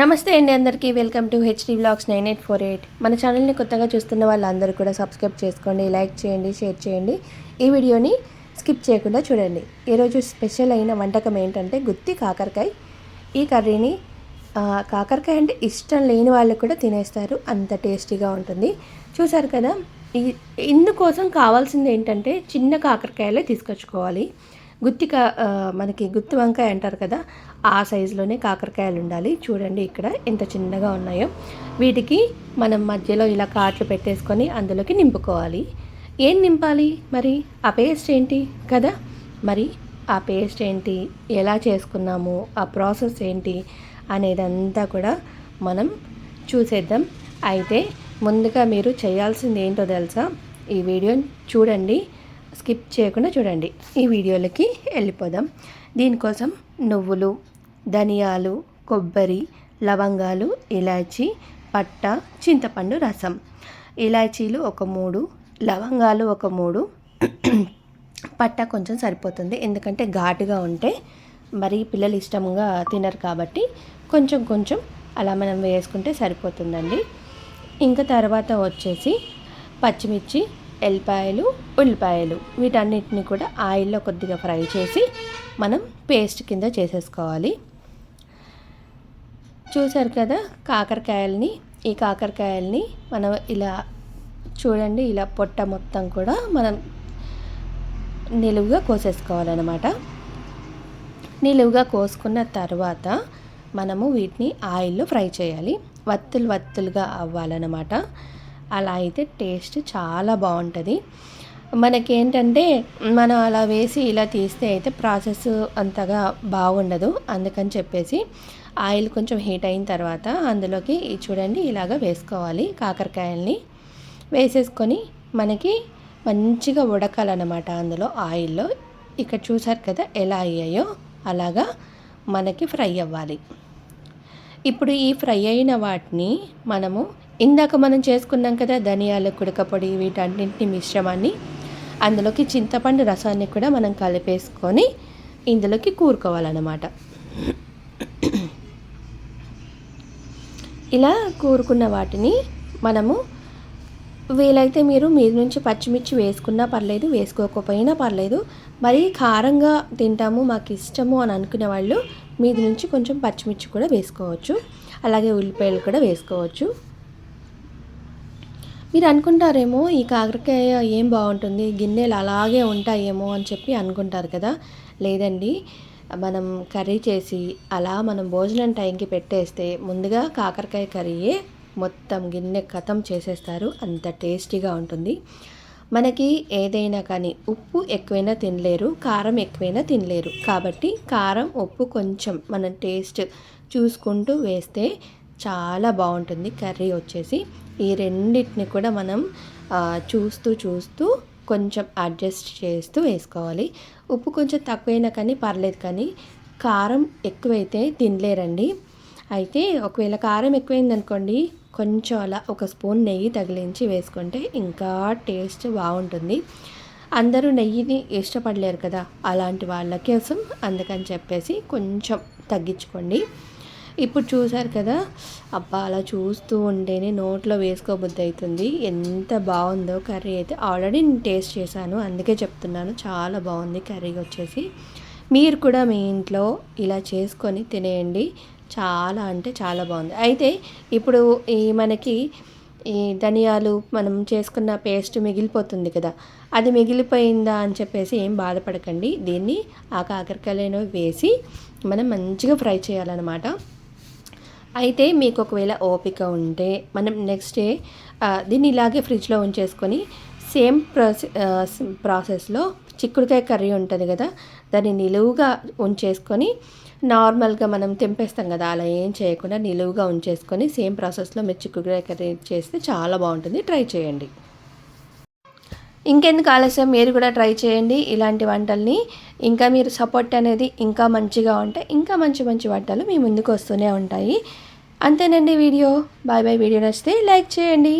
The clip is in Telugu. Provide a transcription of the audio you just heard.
నమస్తే అండి అందరికీ. Welcome to HD blogs nine eight four eight. మన ఛానల్ని కొత్తగా చూస్తున్న వాళ్ళందరూ కూడా సబ్స్క్రైబ్ చేసుకోండి లైక్ చేయండి షేర్ చేయండి. ఈ వీడియోని స్కిప్ చేయకుండా చూడండి. ఈరోజు స్పెషల్ అయిన వంటకం ఏంటంటే గుత్తి కాకరకాయ. ఈ కర్రీని కాకరకాయ అంటే ఇష్టం లేని వాళ్ళు కూడా తినేస్తారు. అంత టేస్టీగా ఉంటుంది. చూసారు కదా? ఇందుకోసం కావాల్సింది ఏంటంటే చిన్న కాకరకాయలే తీసుకొచ్చుకోవాలి. గుత్తి కా మనకి గుత్తి వంకాయ అంటారు కదా ఆ సైజులోనే కాకరకాయలు ఉండాలి. చూడండి ఇక్కడ ఎంత చిన్నగా ఉన్నాయో. వీటికి మనం మధ్యలో ఇలా కాట్లు పెట్టేసుకొని అందులోకి నింపుకోవాలి. ఏం నింపాలి మరి? ఆ పేస్ట్ ఏంటి కదా? మరి ఆ పేస్ట్ ఏంటి? ఎలా చేసుకున్నాము? ఆ ప్రాసెస్ ఏంటి? అనేదంతా కూడా మనం చూసేద్దాం. అయితే ముందుగా మీరు చేయాల్సింది ఏంటో తెలుసా? ఈ వీడియోని చూడండి. స్కిప్ చేయకుండా చూడండి. ఈ వీడియోలకి వెళ్ళిపోదాం. దీనికోసం నువ్వులు ధనియాలు కొబ్బరి లవంగాలు ఇలాచి పట్ట చింతపండు రసం. ఇలాచీలు ఒక మూడు లవంగాలు ఒక మూడు. పట్ట కొంచెం సరిపోతుంది. ఎందుకంటే ఘాటుగా ఉంటే మరి పిల్లలు ఇష్టంగా తినరు కాబట్టి కొంచెం కొంచెం అలా మనం వేసుకుంటే సరిపోతుందండి. ఇంకా తర్వాత వచ్చేసి పచ్చిమిర్చి ఎల్లిపాయలు ఉల్లిపాయలు వీటన్నిటిని కూడా ఆయిల్లో కొద్దిగా ఫ్రై చేసి మనం పేస్ట్ కింద చేసేసుకోవాలి. చూసారు కదా కాకరకాయలని ఈ కాకరకాయలని మనం ఇలా చూడండి ఇలా పొట్ట మొత్తం కూడా మనం నిలువుగా కోసేసుకోవాలన్నమాట. నిలువుగా కోసుకున్న తర్వాత మనము వీటిని ఆయిల్లో ఫ్రై చేయాలి. వత్తులు వత్తులుగా అవ్వాలన్నమాట. అలా అయితే టేస్ట్ చాలా బాగుంటుంది. మనకేంటంటే మనం అలా వేసి ఇలా తీస్తే అయితే ప్రాసెస్ అంతగా బాగుండదు. అందుకని చెప్పేసి ఆయిల్ కొంచెం హీట్ అయిన తర్వాత అందులోకి చూడండి ఇలాగ వేసుకోవాలి కాకరకాయల్ని. వేసేసుకొని మనకి మంచిగా ఉడకాలన్నమాట అందులో ఆయిల్లో. ఇక్కడ చూసారు కదా ఎలా అయ్యాయో? అలాగా మనకి ఫ్రై అవ్వాలి. ఇప్పుడు ఈ ఫ్రై అయిన వాటిని మనము ఇందాక మనం చేసుకున్నాం కదా ధనియాల కుడకపొడి వీటన్నింటిని మిశ్రమాన్ని అందులోకి చింతపండు రసాన్ని కూడా మనం కలిపేసుకొని ఇందులోకి కూరుకోవాలన్నమాట. ఇలా కూరుకున్న వాటిని మనము వీలైతే మీరు మీద నుంచి పచ్చిమిర్చి వేసుకున్నా పర్లేదు వేసుకోకపోయినా పర్లేదు మరీ కారంగా తింటాము మాకు ఇష్టము అని అనుకునే వాళ్ళు మీద నుంచి కొంచెం పచ్చిమిర్చి కూడా వేసుకోవచ్చు. అలాగే ఉల్లిపాయలు కూడా వేసుకోవచ్చు. మీరు అనుకుంటారేమో ఈ కాకరకాయ ఏం బాగుంటుంది? గిన్నెలు అలాగే ఉంటాయేమో అని చెప్పి అనుకుంటారు కదా? లేదండి. మనం కర్రీ చేసి అలా మనం భోజనం టైంకి పెట్టేస్తే ముందుగా కాకరకాయ కర్రీయే మొత్తం గిన్నె కథం చేసేస్తారు. అంత టేస్టీగా ఉంటుంది. మనకి ఏదైనా కానీ ఉప్పు ఎక్కువైనా తినలేరు కారం ఎక్కువైనా తినలేరు. కాబట్టి కారం ఉప్పు కొంచెం మనం టేస్ట్ చూసుకుంటూ వేస్తే చాలా బాగుంటుంది కర్రీ వచ్చేసి. ఈ రెండింటిని కూడా మనం చూస్తూ చూస్తూ కొంచెం అడ్జస్ట్ చేస్తూ వేసుకోవాలి. ఉప్పు కొంచెం తక్కువైనా కానీ పర్లేదు కానీ కారం ఎక్కువైతే తినలేరండి. అయితే ఒకవేళ కారం ఎక్కువైంది అనుకోండి కొంచెం అలా ఒక స్పూన్ నెయ్యి తగిలించి వేసుకుంటే ఇంకా టేస్ట్ బాగుంటుంది. అందరూ నెయ్యిని ఇష్టపడలేరు కదా అలాంటి వాళ్ళ కోసం అందుకని చెప్పేసి కొంచెం తగ్గించుకోండి. ఇప్పుడు చూసారు కదా? అబ్బా అలా చూస్తూ ఉంటేనే నోట్లో వేసుకోబుద్ధి అవుతుంది ఎంత బాగుందో కర్రీ అయితే ఆల్రెడీ నేను టేస్ట్ చేశాను. అందుకే చెప్తున్నాను. చాలా బాగుంది కర్రీ వచ్చేసి. మీరు కూడా మీ ఇంట్లో ఇలా చేసుకొని తినేయండి. చాలా అంటే చాలా బాగుంది. అయితే ఇప్పుడు ఈ మనకి ఈ ధనియాలు మనం చేసుకున్న పేస్ట్ మిగిలిపోతుంది కదా? అది మిగిలిపోయిందా అని చెప్పేసి ఏం బాధపడకండి. దీన్ని ఆ కాకరకాయలను వేసి మనం మంచిగా ఫ్రై చేయాలన్నమాట. అయితే మీకు ఒకవేళ ఓపిక ఉంటే మనం నెక్స్ట్ డే దీన్ని ఇలాగే ఫ్రిడ్జ్లో ఉంచేసుకొని సేమ్ ప్రాసెస్ ప్రాసెస్లో చిక్కుడుకాయ కర్రీ ఉంటుంది కదా దాన్ని నిలువుగా ఉంచేసుకొని నార్మల్గా మనం తెంపేస్తాం కదా అలా ఏం చేయకుండా నిలువుగా ఉంచేసుకొని సేమ్ ప్రాసెస్లో మీరు చిక్కుడుకాయ కర్రీ చేస్తే చాలా బాగుంటుంది. ట్రై చేయండి. ఇంకెందుకు ఆలస్యం? మీరు కూడా ట్రై చేయండి ఇలాంటి వంటల్ని. ఇంకా మీరు సపోర్ట్ అనేది ఇంకా మంచిగా ఉంటే ఇంకా మంచి మంచి వంటలు మీ ముందుకు వస్తూనే ఉంటాయి. అంతేనండి వీడియో. బాయ్ బాయ్ వీడియో నచ్చితే లైక్ చేయండి.